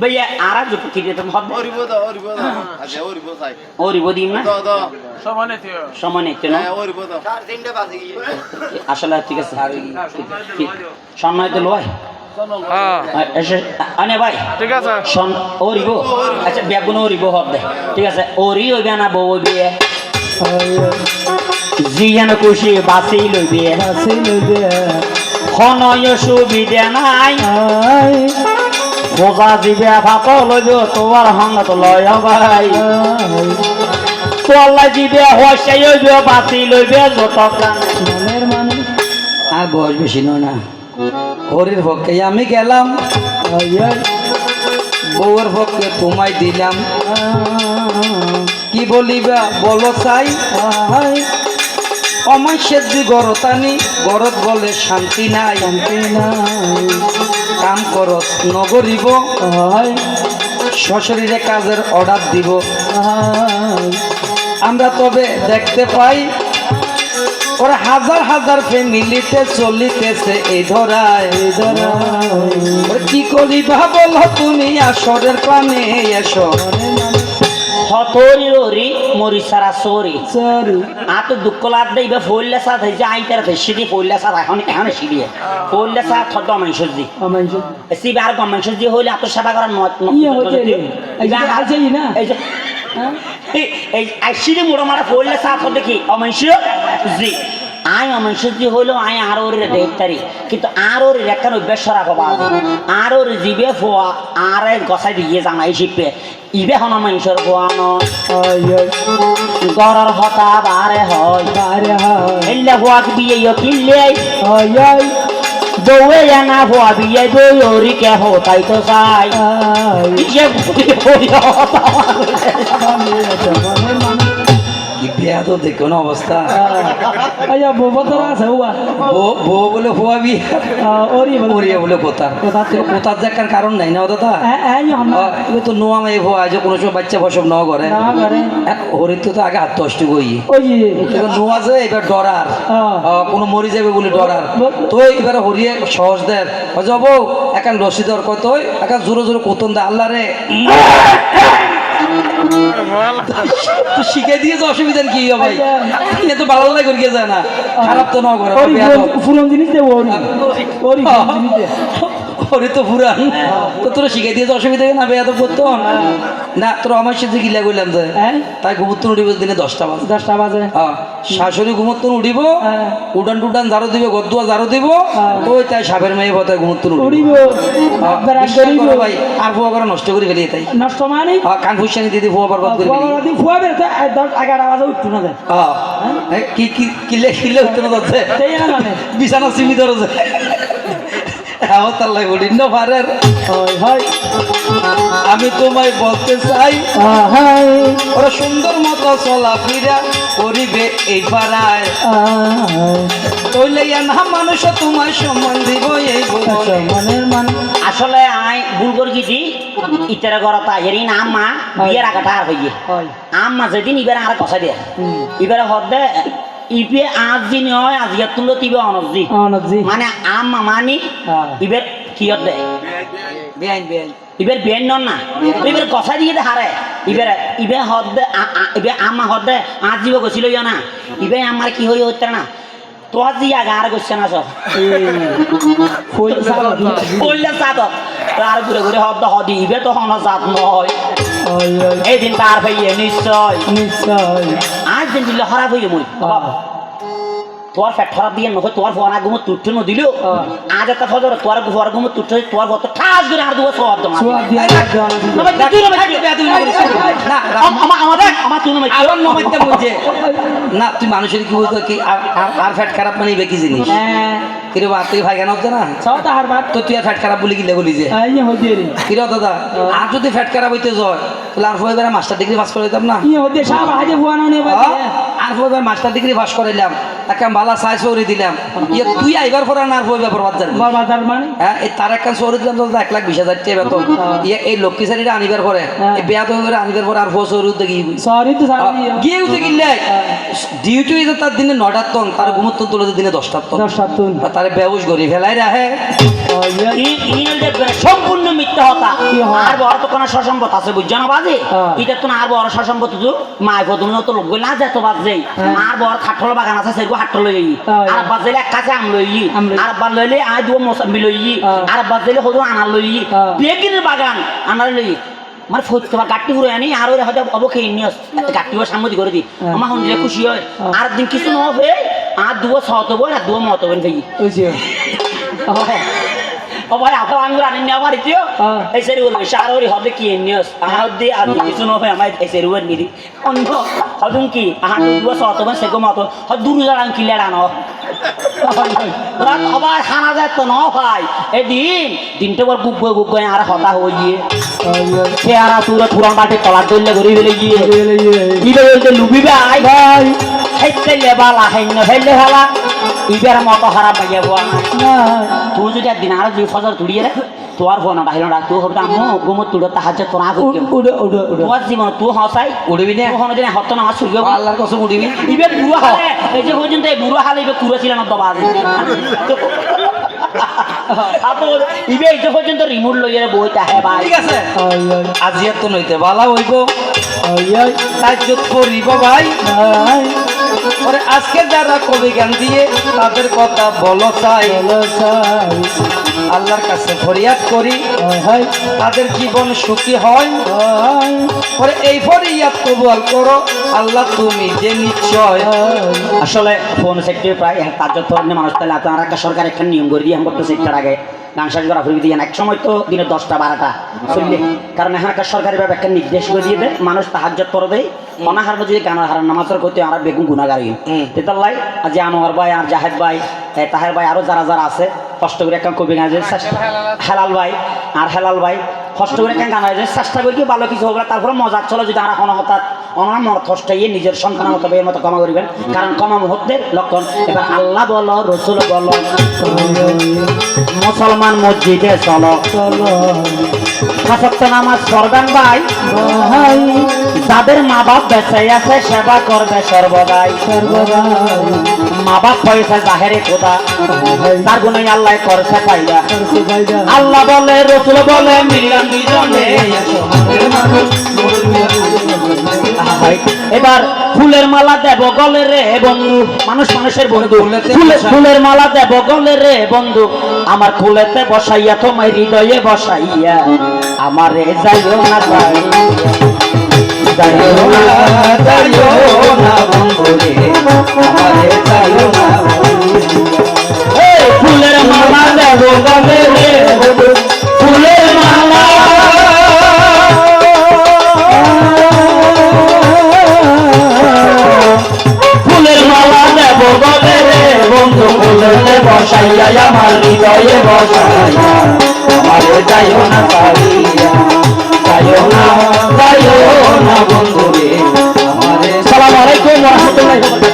ভাইয়া আর ওরিবো ওরিবো আচ্ছা ওরিবো না দাও দাও সমানে না ওরিবো দাও আসলে ঠিক আছে সম্মানিত লয় এসে আনে ভাই। ঠিক আছে। ওরিব আচ্ছা বেগুন ওরিব হবে ঠিক আছে ওরি হইবে না বউ হইবে। জিয়ান খুশি বাসি লইবে। বাসি লইবে। খনয় সুবিধা নাই। ফোজা দিবে ভাত লইব, তোমার হঙ্গত লয় ভাই। তোলা দিবে হসাই হইব বাসি লইবে যত মনের মানে আর বয়স বেশি নয় না। হরির পক্ষে আমি গেলাম। বউয়ের পক্ষে তোমায় দিলাম। কি বলিবা, বলো চাই। অমাই সেদ্দি গরতানি গরত বলে শান্তি নাই। শান্তি নাই। কাম করস নগরিব সশরীরে কাজের অর্ডার দিব। আমরা তবে দেখতে পাই ওরা হাজার হাজার ফ্যামিলিতে চলিতেছে এই ধরায়। কি করিবা বলো তুমি আসরের প্রাণে এসো। হতরি ওরি মরি সারা সরি। আ তো দুঃখ লাভ দেই বা ফইলে সাথ হইছে আই তার সিডি ফইলে সাথ এখন এখন সিডি ফইলে সাথ থদ মান সজি এসি বার গমান সজি হইলে আত সেবা করার মত ইয়ে হইছে। এই যে আইছে ই না? এই যে এই এই আই সিডি মারা ফইলে সাথ হতে কি জি। আই অমাংশ জি হইল আই আর ওরে দেখতারি কিন্তু আর ওরে রেখান অভ্যাস সরা পাবা আর ওরে জিবে ফোয়া আর গসাই দিয়ে জামাই শিপে। ইবে হন মাংসর ফোয়া নয় গরর হতা বারে হয়। বারে হয়। এল্লা হুয়াক বিয়ে কিল্লে হয় দৌয়ে জানা হুয়া বিয়ে ওরি কে হো তাই তো চাই। বিয়া তো দেখো না অবস্থা আয়া আছে হুয়া? বউ বলে ওরি বলে। ওরিয়া বলে কোথা কোথা থেকে? কোথার দেখার কারণ নাই না দাদা? এগুলো তো নোয়া মেয়ে হওয়া যে কোনো সময় বাচ্চা ফসব ন করে। হরিত তো আগে হাত দশটি গই নোয়া যে এবার ডরার। হ্যাঁ। কোনো মরি যাবে বলে ডরার। তো এবার হরিয়ে সহজ দেন যাব একান রশি দর কত একান জোরে জোরে কোতন দে আল্লাহ রে। তো শিখে দিয়েছে অসুবিধার কি হবে? ভাই এ তো ভালো লাগে করিয়ে যায় না। খারাপ তো না করে ওরি জিনিস দেবো ওরি ওরি জিনিস দে। ওরে তো পুরান। তো তোরা শিখে দিয়েছে অসুবিধা না বেয়া তো করতো? না তোর আমার সাথে গিলা যে? হ্যাঁ? তাই ঘুমোত্তন উঠিব দিনে দশটা বাজে। দশটা বাজে। হ্যাঁ, শাশুড়ি ঘুমোত্তন উঠিব হ্যাঁ। উডান টুডান ঝাড়ু দিব গদুয়া ঝাড়ু দিব তো ওই তাই সাপের মেয়ে পথায় ঘুমোত্তন উঠিব। ভাই আর ফুয়া করে নষ্ট করে ফেলি তাই। নষ্ট মানে? হ্যাঁ, কান ফুসানি দিদি ফুয়া বরবাদ করে ফেলি। ফুয়া বেরতে দশ এগারো বাজে উঠতো না হ্যাঁ, হ্যাঁ, কি কি কিলে কিলে না যাচ্ছে বিছানা সিমি ধরেছে লাগে উঠি না হয় হয়। আমি তোমায় বলতে চাই ওরা সুন্দর মতো চলাফেরা করিবে এই পাড়ায়। তৈলে না মানুষ তোমায় সম্মান দিব এই ভুবনে মনের মান। আসলে আই বুলগর গিটি ইতারা গড় তাহেরি না আম্মা বিয়ের আগাটা আর হইয়ে। হয়। আম্মা যেদিন ইবারে আর কথা দিয়ে। ইবারে হদে ইপে আজ দিন হয় আজ তুলো তিবে অনজি। অনজি। মানে আম্মা মানি। ইবের কিয়ত দেয় বেআইন বেআইন ইবের বেন নন না ইবের কথা দিয়ে হারে ইবের ইবে হদে ইবে আম্মা হদে আজ গছিল ইয়া না? ইবে আমার কি হই হইতে না? তো আজ ইয়া গার গছে না সব কইলে সাদ আর ঘুরে ঘুরে হদ হদি ইবে তো হন জাত নয় এই দিন তার ভাইয়ে নিশ্চয়। নিশ্চয়। দিলে খারাপ হয়ে মরি তোর ফ্যাট খারাপ দিয়ে নয় তোর ফোনা গুমো ন দিল আজ একটা ফজর তোর ফোর গুমো তোর ঠাস করে আর দুবো সব দমা আমাদের আমার তুই নমাইতে না তুই মানুষের কি বলতো কি আর ফ্যাট খারাপ মানে বেকি জিনিস? হ্যাঁ। কিরে বা তুই ভাই কেন হচ্ছে না সব তাহার বাদ তো তুই আর ফ্যাট খারাপ বলি গিলে বলি যে। এই হদি রে। কিরে দাদা আর যদি ফ্যাট খারাপ হইতে যায় তাহলে আর ফোর এবারে মাস্টার ডিগ্রি পাস করে দিতাম সব নে বাদ আর ফোর মাস্টার ডিগ্রি পাস করাইলাম তাকে আমি ভালো দিলাম ইয়ে তুই আইবার পর আর ফোর ব্যাপার বাদ যাবি মানে হ্যাঁ এই তার একটা শহরে দিলাম তো এক লাখ বিশ হাজার টাকা বেতন ইয়ে এই লক্ষ্মী শাড়িটা আনিবার পরে এই বেয়া তো আনিবার পরে আর ফোর উদ্যোগ সরি তো গিয়ে কিনলে ডিউটি তার দিনে নটার টন তার ঘুমত্তন তুলে দিনে দশটার টন দশ সাত তুন আর ব্যবস করি ফেলাই রাখে সম্পূর্ণ মিথ্যা হতা আর বড় তো কোনো সসম্পত আছে বুঝছ না বাজে হ্যাঁ। এটা তো না আর বড় সসম্পত তো মায় প্রথম তো লোক না যেত বাজে হ্যাঁ। আর বড় খাটল বাগান আছে সেরকম হাটল লই হ্যাঁ। আর বাজলে কাছে আম লই। আর বার লইলে আয় দুও মোসাম্বি লই হ্যাঁ। আর বাজলে হতো আনার লই হ্যাঁ। বাগান আনার লই মানে গাট্টি ঘুরে আনি আর ওই হয়তো অবকে নিয়ে গাট্টি সামনে করে দি হ্যাঁ। আমার হন খুশি হয় হ্যাঁ। আর দিন কিছু ন হবে আর দুও সত বই আর দুও মত বই ভাই ভাই আপনার আঙ্গুর আনি নেওয়া পারিছিও হ্যাঁ। এই সেরি বলবে হবে কি নিয়স আহার দি আর কিছু নবে আমার এই সেরি নিদি। অন্য হদুন কি? আহার দুয়া সত মানে সেগো মত হ দুরু জালান কি লেড়া ন রাত আবার খানা যায় তো ন ভাই। এই দিন দিনটা বর গুগ গুগ আর হতা গিয়ে। সে আর তুরা পুরান বাটে তলার দইলে গরি ফেলে গিয়ে। ইবে বলতে লুবি ভাই? হেইতে লেবালা হেন্য হেলে হালা ইবের মত হারা পাইয়া বুয়া না। তুই যদি একদিন আরও দুই ফজর তুড়িয়ে রে তোর ফোন বাহির না তুই হবে আম্মু গুমত তুড়ো তোরা উড়ে উড়ে উড়ে তোর জীবন তুই হসাই উড়বি না। তুই হন দিন হত না সুযোগ আল্লাহর কসম উড়বি ইবে বুড়ো হালে এই যে পর্যন্ত এই বুড়ো হালে ইবে কুড়ো ছিল না দবা ইবে এই যে পর্যন্ত রিমোট লইয়ে বইতা হে ভাই ঠিক আছে। আজি আর তো নইতে বালা হইব। সাহায্য করিব ভাই। ওরে আজকে যারা কবি গান দিয়ে তাদের কথা বলো চাই। আল্লাহর কাছে ফরিয়াদ করি। তাদের জীবন সুখী হয়। ওরে এই ফরিয়াদ কবুল করো। আল্লাহ তুমি যে নিশ্চয়। আসলে ফোন সেক্টর প্রায় তার যত মানুষ তাহলে আপনারা একটা সরকার একটা নিয়ম করে দিয়ে করতে সেক্টর আগে গান শেষ করা ফিরিয়ে দিয়ে এক সময় তো দিনে দশটা বারোটা চললে। কারণ এখন একটা সরকারি ভাবে একটা নির্দেশ করে দিয়ে দেয় মানুষ তাহাজ্জত করে দেয়। অনাহার যদি গান হারার নামাজের করতে আমরা বেগুন গুণাগার। তেতাল্লাই আজ আনোয়ার ভাই আর জাহেদ ভাই তাহের ভাই আরও যারা যারা আছে কষ্ট করে একটা কবি গান হেলাল ভাই আর হেলাল ভাই কষ্ট করে একটা গান চেষ্টা করি কি ভালো কিছু হবে তারপরে মজাক চলো যদি আমরা কোনো হঠাৎ অনার কষ্টে নিজের সন্তানের মতো বইয়ের মতো ক্ষমা করিবেন। কারণ ক্ষমা মুহূর্তের লক্ষণ। এবার আল্লাহ বলো, রসুল বলো। মুসলমান মসজিদে চলো চলো। নামাজ ভাই? যাদের মা বাপ বেঁচে আছে সেবা করবে সর্বদাই। মা বাপ পয়সা জাহেরে খোদা। তার গুণে আল্লাহ করছে পাইয়া আল্লাহ বলে রসুল বলে দুজনে এবার ফুলের মালা দেব গলে রে বন্ধু। মানুষ মানুষের বন্ধু। ফুলের মালা দেব গলে রে বন্ধু। আমার ফুলেতে বসাইয়া তোমার হৃদয়ে বসাইয়া। আমারে যাইও না যাইও যাইও না যাইও না বন্ধুরে, আমারে যাইও চলে বসাইয়া, আমার হৃদয়ে বসাইয়া। আমার যাইও না পারিয়া যাইও না যাইও না বন্ধু রে আমার সালাম আলাইকুম ওয়া রহমতুল্লাহ